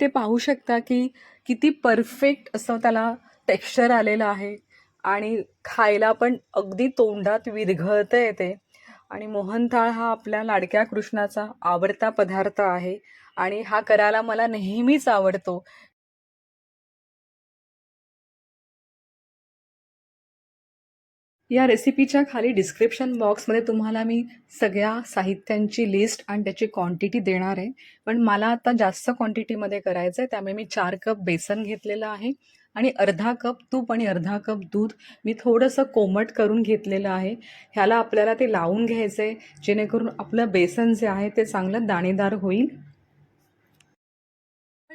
ते पाहू शकता की किती परफेक्ट असं त्याला टेक्स्चर आलेलं आहे. आणि खायला पण अगदी तोंडात विरघळतं येते आणि मोहनथाळ हा आपल्या लाडक्या कृष्णाचा आवडता पदार्थ आहे. आणि हा करायला मला नेहमीच आवडतो. या रेसिपीच्या खाली डिस्क्रिप्शन बॉक्समध्ये तुम्हाला मी सगळ्या साहित्यांची लिस्ट आणि त्याची क्वांटिटी देणार आहे. पण मला आता जास्त क्वांटिटीमध्ये करायचं आहे त्यामुळे मी चार कप बेसन घेतलेलं आहे आणि अर्धा कप तूप आणि अर्धा कप दूध मी थोडंसं कोमट करून घेतलेलं आहे. ह्याला आपल्याला ते लावून घ्यायचं आहे जेणेकरून आपलं बेसन जे आहे ते चांगलं दाणेदार होईल.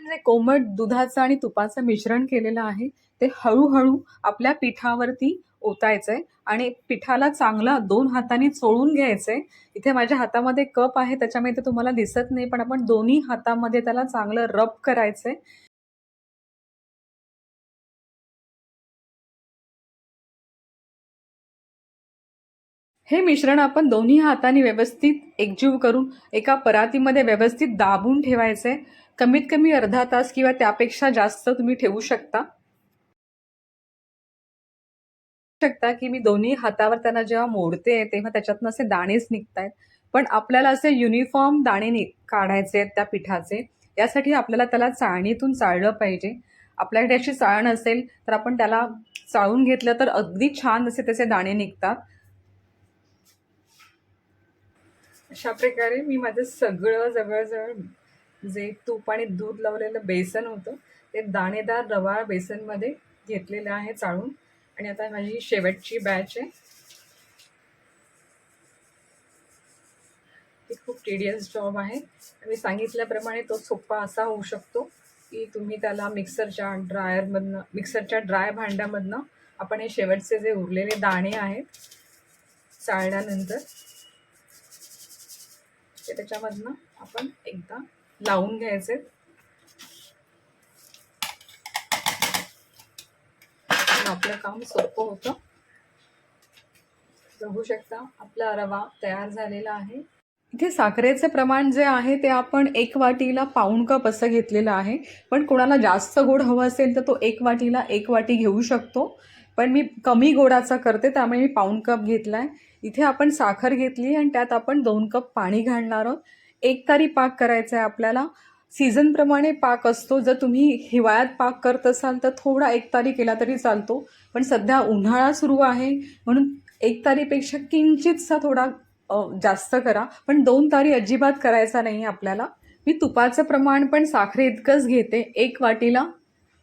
जे कोमट दुधाचं आणि तुपाचं मिश्रण केलेलं आहे ते हळूहळू आपल्या पिठावरती ओतायचं आहे आणि पिठाला चांगला दोन हातांनी चोळून घ्यायचं आहे इथे माझ्या हातामध्ये कप आहे त्याच्यामुळे ते तुम्हाला दिसत नाही पण आपण दोन्ही हातामध्ये त्याला चांगलं रब करायचं आहे हे मिश्रण आपण दोन्ही हातांनी व्यवस्थित एकजीव करून एका परातीमध्ये व्यवस्थित दाबून ठेवायचं आहे कमीत कमी अर्धा तास किंवा त्यापेक्षा जास्त तुम्ही ठेवू शकता. शकता की मी दोन्ही हातावर त्यांना जेव्हा मोडते तेव्हा त्याच्यातनं असे दाणेच निघत आहेत पण आपल्याला असे युनिफॉर्म दाणे नि काढायचे आहेत त्या पिठाचे यासाठी आपल्याला त्याला चाळणीतून चाळलं पाहिजे. आपल्याकडे अशी चाळण असेल तर आपण त्याला चाळून घेतलं तर अगदी छान असे त्याचे दाणे निघतात. अशा प्रकारे मी माझं सगळं जवळजवळ जे तूप आणि दूध लावलेलं बेसन होतं ते दाणेदार रवा बेसनमध्ये घेतलेलं आहे चाळून. आणि आता माझी शेवटची बॅच आहे. ती खूप टिडियस जॉब आहे. मी सांगितल्याप्रमाणे तो सोपा असा होऊ शकतो की तुम्ही त्याला मिक्सरच्या ड्रायरमधनं मिक्सरच्या ड्राय भांड्यामधनं आपण हे शेवटचे जे उरलेले दाणे आहेत चाळल्यानंतर ते त्याच्यामधनं आपण एकदा लावून घ्यायचे. आपलं काम सोपं होतं. बघू शकता आपला रवा तयार झालेला आहे. इथे साखरेचे प्रमाण जे आहे ते आपण एक वाटीला पाऊण कप असं घेतलेलं आहे. पण कोणाला जास्त गोड हवं असेल तर तो एक वाटीला एक वाटी घेऊ शकतो. पण मी कमी गोडाचा करते त्यामुळे मी पाऊण कप घेतला आहे इथे आपण साखर घेतली आणि त्यात आपण दोन कप पाणी घालणार आहोत. एक तारी पाक करायचा आहे आपल्याला सीझनप्रमाणे पाक असतो. जर तुम्ही हिवाळ्यात पाक करत असाल तर थोडा एक तारी केला तरी चालतो. पण सध्या उन्हाळा सुरू आहे. म्हणून एक तारीपेक्षा किंचितसा थोडा जास्त करा. पण दोन तारी अजिबात करायचा नाही आपल्याला. मी तुपाचं प्रमाण पण साखरे इतकंच घेते. एक वाटीला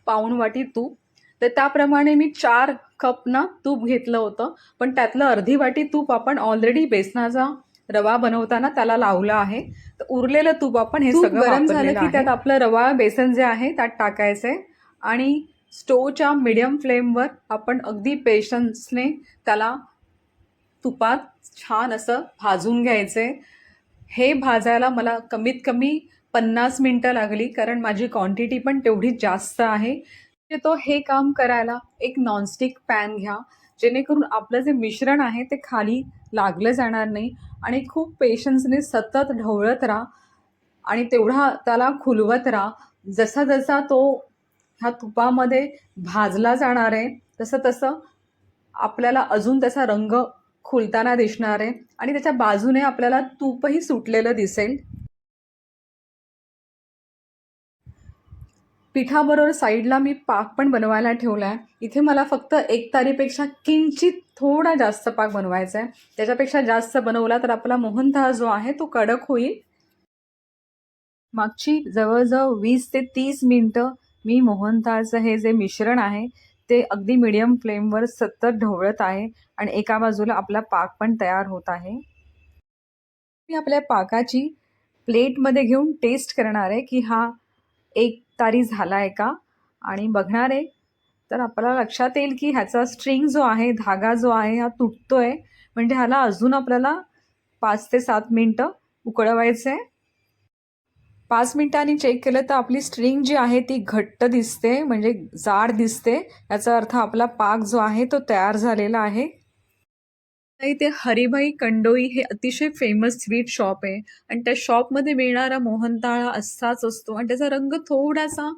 पाऊण वाटी तूप. तर त्याप्रमाणे मी चार कप ना तूप घेतलं होतं. पण त्यातलं अर्धी वाटी तूप आपण ऑलरेडी बेसनाचा रवा बनवताना त्याला लावलं आहे. तर उरलेलं तूप आपण हे सगळं गरम झालं की त्यात आपलं रवा बेसन जे आहे त्यात टाकायचं आहे आणि स्टोवच्या मिडियम फ्लेमवर आपण अगदी पेशन्सने त्याला तुपात छान असं भाजून घ्यायचं आहे हे भाजायला मला कमीत कमी पन्नास मिनटं लागली कारण माझी क्वांटिटी पण तेवढीच जास्त आहे. तो हे काम करायला एक नॉनस्टिक पॅन घ्या. जेणेकरून आपलं जे मिश्रण आहे ते खाली लागलं जाणार नाही आणि खूप पेशन्सने सतत ढवळत राहा आणि तेवढा त्याला खुलवत राहा. जसा जसा तो ह्या तुपामध्ये भाजला जाणार आहे तसं तसं आपल्याला अजून त्याचा रंग खुलताना दिसणार आहे आणि त्याच्या बाजूने आपल्याला तूपही सुटलेलं दिसेल. पिठाबरोबर साईडला मी पाक पण बनवायला ठेवला आहे. इथे मला फक्त एक तारीपेक्षा किंचित थोडा जास्त पाक बनवायचा आहे. त्याच्यापेक्षा जास्त बनवला तर आपला मोहनथाळ जो आहे तो कडक होईल. मागची जवळजवळ वीस ते तीस मिनटं मी मोहनथाळचं हे जे मिश्रण आहे ते अगदी मिडियम फ्लेमवर सतत ढवळत आहे आणि एका बाजूला आपला पाक पण तयार होत आहे. मी आपल्या पाकाची प्लेटमध्ये घेऊन टेस्ट करणार आहे की हा एक तारी झाला आहे का? आणि बघणार आहे. तर आपल्याला लक्षात येईल की ह्याचा स्ट्रिंग जो आहे धागा जो आहे हा तुटतो आहे म्हणजे ह्याला अजून आपल्याला पाच ते सात मिनटं उकळवायचं आहे पाच मिनटांनी चेक केलं तर आपली स्ट्रिंग जी आहे ती घट्ट दिसते. म्हणजे जाड दिसते. याचा अर्थ आपला पाक जो आहे तो तयार झालेला आहे. इथे हरिभाई कंडोई हे अतिशय फेमस स्वीट शॉप आहे. आणि त्या शॉपमध्ये मिळणारा मोहनताळा असाच असतो. आणि त्याचा रंग थोडासा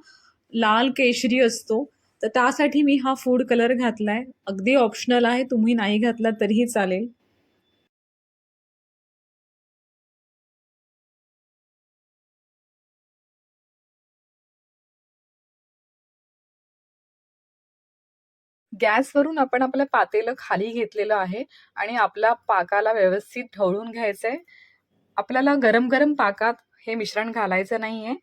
लाल केशरी असतो. तर त्यासाठी मी हा फूड कलर घातलाय. अगदी ऑप्शनल आहे. तुम्ही नाही घातला तरीही चालेल. गॅसवरून आपण आपलं पातेलं खाली घेतलेलं आहे आणि आपला पाकाला व्यवस्थित ढवळून घ्यायचं आहे आपल्याला गरम गरम पाकात हे मिश्रण घालायचं नाही आहे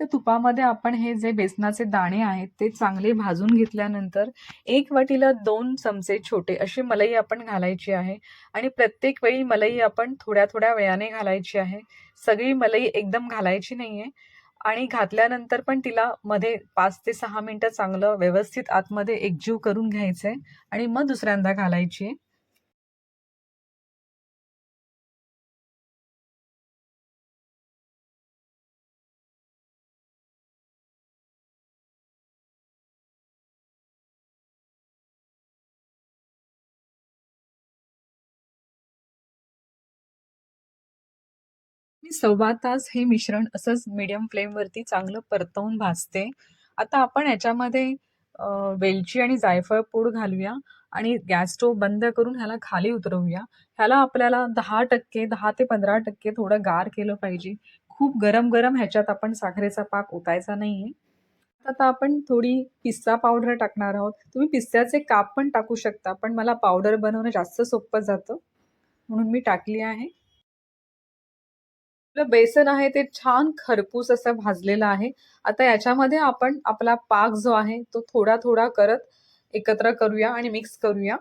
तर तुपामध्ये आपण हे जे बेसनाचे दाणे आहेत ते चांगले भाजून घेतल्यानंतर एक वाटीला दोन चमचे छोटे अशी मलई आपण घालायची आहे आणि प्रत्येक वेळी मलई आपण थोड्या थोड्या वेळाने घालायची आहे. सगळी मलई एकदम घालायची नाही आहे आणि घातल्यानंतर पण तिला मध्ये पाच ते सहा मिनटं चांगलं व्यवस्थित आतमध्ये एकजीव करून घ्यायचं आहे आणि मग दुसऱ्यांदा घालायची. आहे मी सव्वा तास हे मिश्रण असंच मीडियम फ्लेमवरती चांगलं परतवून भाजते. आता आपण याच्यामध्ये वेलची आणि जायफळ पूड घालूया आणि गॅस स्टोव बंद करून ह्याला खाली उतरवूया. ह्याला आपल्याला दहा टक्के दहा ते पंधरा टक्के थोडं गार केलं पाहिजे. खूप गरम गरम ह्याच्यात आपण साखरेचा पाक ओतायचा नाही आहे आता आपण थोडी पिस्ता पावडर टाकणार आहोत. तुम्ही पिस्त्याचे काप पण टाकू शकता पण मला पावडर बनवणं जास्त सोपं जातं. म्हणून मी टाकली आहे. आपलं बेसन आहे ते छान खरपूस असं भाजलेलं आहे. आता याच्यामध्ये आपण आपला पाक जो आहे तो थोडा थोडा करत एकत्र करूया आणि मिक्स करूया.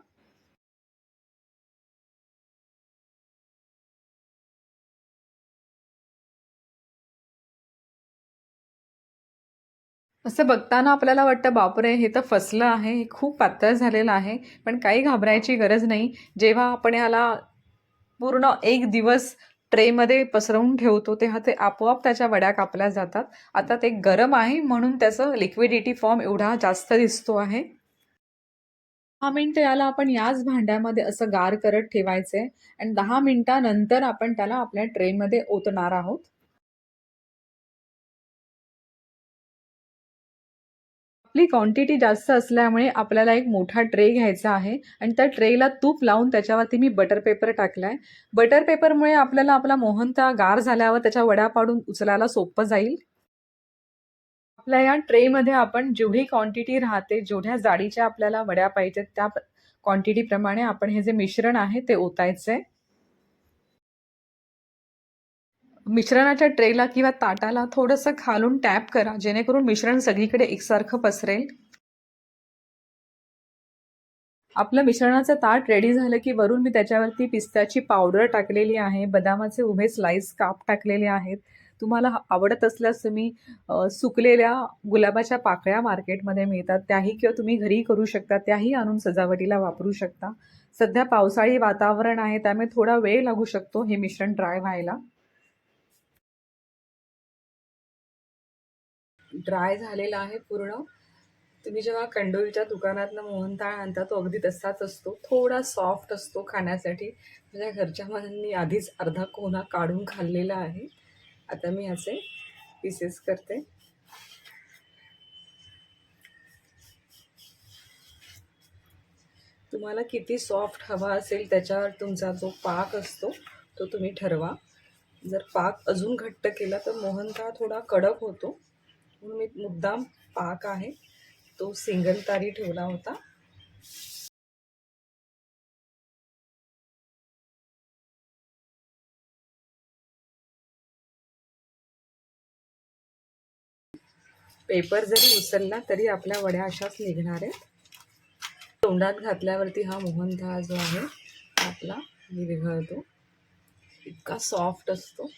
असं बघताना आपल्याला वाटतं बापरे हे तर फसलं आहे हे खूप पातळ झालेलं आहे पण काही घाबरायची गरज नाही. जेव्हा आपण याला पूर्ण एक दिवस ट्रेमध्ये पसरवून ठेवतो तेव्हा ते आपोआप त्याच्या वड्या कापल्या जातात. आता ते गरम आहे म्हणून त्याचं लिक्विडिटी फॉर्म एवढा जास्त दिसतो आहे. दहा मिनटं याला आपण याच भांड्यामध्ये असं गार करत ठेवायचं आहे आणि दहा मिनटानंतर आपण त्याला आपल्या ट्रेमध्ये ओतणार आहोत. आपली क्वांटिटी जास्त असल्यामुळे आपल्याला एक मोठा ट्रे घ्यायचा आहे. आणि त्या ट्रेला तूप लावून त्याच्यावरती मी बटर पेपर टाकला आहे बटर पेपरमुळे आपल्याला आपला मोहनता गार झाल्यावर त्याच्या वड्या पाडून उचलायला सोपं जाईल. आपल्या या ट्रेमध्ये आपण जेवढी क्वांटिटी राहते जेवढ्या जाडीच्या आपल्याला वड्या पाहिजेत त्या क्वांटिटीप्रमाणे आपण हे जे मिश्रण आहे ते ओतायचं आहे मिश्रणाच्या ट्रेला किंवा ताटाला थोडंसं खालून टॅप करा जेणेकरून मिश्रण सगळीकडे एकसारखं पसरेल. आपलं मिश्रणाचं ताट रेडी झालं की वरून मी त्याच्यावरती पिस्त्याची पावडर टाकलेली आहे बदामाचे उभे स्लाइस काप टाकलेले आहेत. तुम्हाला आवडत असल्यास तुम्ही सुकलेल्या गुलाबाच्या पाकळ्या मार्केटमध्ये मिळतात. त्याही किंवा तुम्ही घरी करू शकता त्याही आणून सजावटीला वापरू शकता. सध्या पावसाळी वातावरण आहे त्यामुळे थोडा वेळ लागू शकतो हे मिश्रण ड्राय व्हायला. ड्राय झालेला आहे पूर्ण. तुम्ही जेव्हा कंडोळीच्या दुकानातनं मोहनताळ आणता तो अगदी तसाच असतो. थोडा सॉफ्ट असतो खाण्यासाठी. माझ्या घरच्या मानांनी आधीच अर्धा कोना काढून खाल्लेला आहे. आता मी असे पीसेस करते. तुम्हाला किती सॉफ्ट हवा असेल त्याच्यावर तुमचा जो पाक असतो तो तुम्ही ठरवा. जर पाक अजून घट्ट केला तर मोहनताळ थोडा कडक होतो. म्हणून मी मुद्दाम पाक आहे. तो सिंगल तारी ठेवला होता. पेपर जरी उचलला तरी आपल्या वड्या अशाच निघणार आहेत. तोंडात घातल्यावरती हा मोहनथाळ जो आहे आपला विरघळतो इतका सॉफ्ट असतो.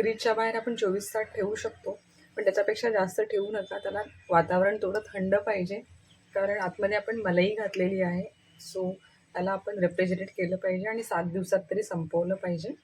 फ्रीजच्या बाहेर आपण चोवीस तास ठेवू शकतो. पण त्याच्यापेक्षा जास्त ठेवू नका. त्याला वातावरण थोडं थंड पाहिजे. कारण आतमध्ये आपण मलई घातलेली आहे. सो त्याला आपण रेफ्रिजरेट केलं पाहिजे आणि सात दिवसात तरी संपवलं पाहिजे.